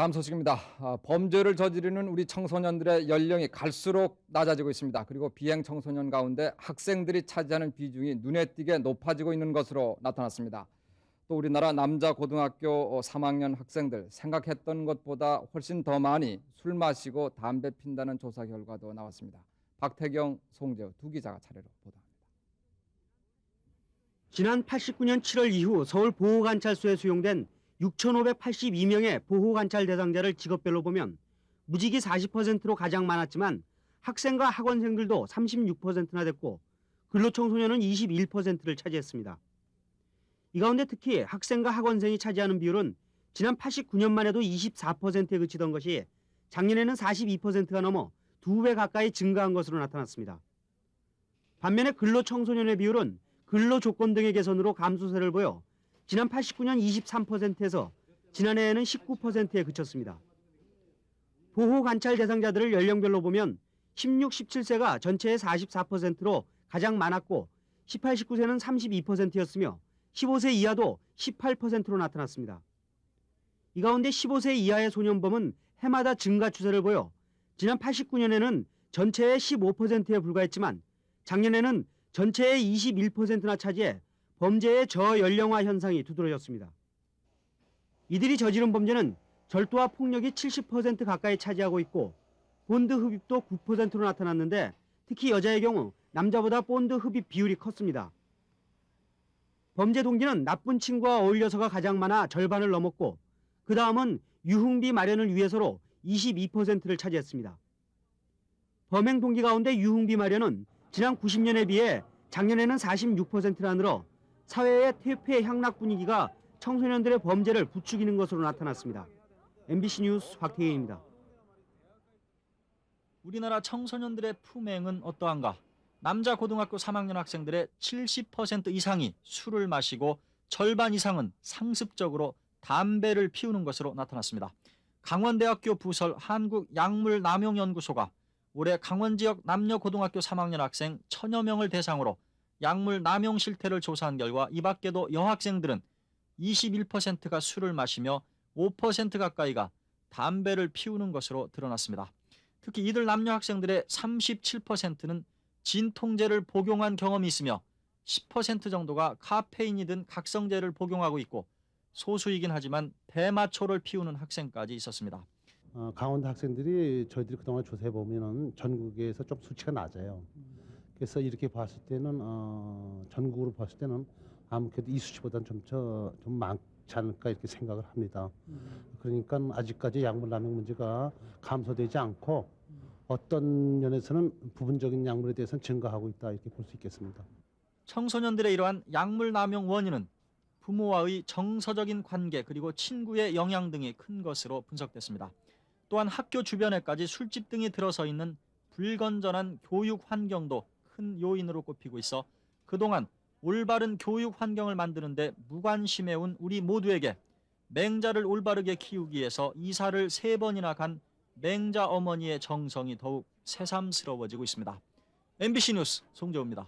다음 소식입니다. 아, 범죄를 저지르는 우리 청소년들의 연령이 갈수록 낮아지고 있습니다. 그리고 비행 청소년 가운데 학생들이 차지하는 비중이 눈에 띄게 높아지고 있는 것으로 나타났습니다. 또 우리나라 남자 고등학교 3학년 학생들 생각했던 것보다 훨씬 더 많이 술 마시고 담배 핀다는 조사 결과도 나왔습니다. 박태경, 송재우 두 기자가 차례로 보도합니다. 지난 89년 7월 이후 서울 보호관찰소에 수용된 6,582명의 보호관찰 대상자를 직업별로 보면 무직이 40%로 가장 많았지만 학생과 학원생들도 36%나 됐고 근로청소년은 21%를 차지했습니다. 이 가운데 특히 학생과 학원생이 차지하는 비율은 지난 89년만 해도 24%에 그치던 것이 작년에는 42%가 넘어 두 배 가까이 증가한 것으로 나타났습니다. 반면에 근로청소년의 비율은 근로 조건 등의 개선으로 감소세를 보여 지난 89년 23%에서 지난해에는 19%에 그쳤습니다. 보호 관찰 대상자들을 연령별로 보면 16, 17세가 전체의 44%로 가장 많았고 18, 19세는 32%였으며 15세 이하도 18%로 나타났습니다. 이 가운데 15세 이하의 소년범은 해마다 증가 추세를 보여 지난 89년에는 전체의 15%에 불과했지만 작년에는 전체의 21%나 차지해 범죄의 저연령화 현상이 두드러졌습니다. 이들이 저지른 범죄는 절도와 폭력이 70% 가까이 차지하고 있고 본드 흡입도 9%로 나타났는데 특히 여자의 경우 남자보다 본드 흡입 비율이 컸습니다. 범죄 동기는 나쁜 친구와 어울려서가 가장 많아 절반을 넘었고 그 다음은 유흥비 마련을 위해서로 22%를 차지했습니다. 범행 동기 가운데 유흥비 마련은 지난 90년에 비해 작년에는 46%나 늘어 사회의 퇴폐 향락 분위기가 청소년들의 범죄를 부추기는 것으로 나타났습니다. MBC 뉴스 박태희입니다. 우리나라 청소년들의 품행은 어떠한가? 남자 고등학교 3학년 학생들의 70% 이상이 술을 마시고 절반 이상은 상습적으로 담배를 피우는 것으로 나타났습니다. 강원대학교 부설 한국약물남용연구소가 올해 강원 지역 남녀 고등학교 3학년 학생 천여 명을 대상으로 약물 남용 실태를 조사한 결과 이 밖에도 여학생들은 21%가 술을 마시며 5% 가까이가 담배를 피우는 것으로 드러났습니다. 특히 이들 남녀 학생들의 37%는 진통제를 복용한 경험이 있으며 10% 정도가 카페인이 든 각성제를 복용하고 있고 소수이긴 하지만 대마초를 피우는 학생까지 있었습니다. 어, 강원도 학생들이 저희들이 그동안 조사해 보면은 전국에서 좀 수치가 낮아요. 그래서 이렇게 봤을 때는 어, 전국으로 봤을 때는 아무래도 이 수치보다는 좀좀 많지 않을까 이렇게 생각을 합니다. 그러니까 아직까지 약물 남용 문제가 감소되지 않고 어떤 면에서는 부분적인 약물에 대해서는 증가하고 있다 이렇게 볼 수 있겠습니다. 청소년들의 이러한 약물 남용 원인은 부모와의 정서적인 관계 그리고 친구의 영향 등이 큰 것으로 분석됐습니다. 또한 학교 주변에까지 술집 등이 들어서 있는 불건전한 교육 환경도 큰 요인으로 꼽히고 있어 그동안 올바른 교육 환경을 만드는데 무관심해온 우리 모두에게 맹자를 올바르게 키우기 위해서 이사를 세 번이나 간 맹자 어머니의 정성이 더욱 새삼스러워지고 있습니다. MBC 뉴스 송재호입니다.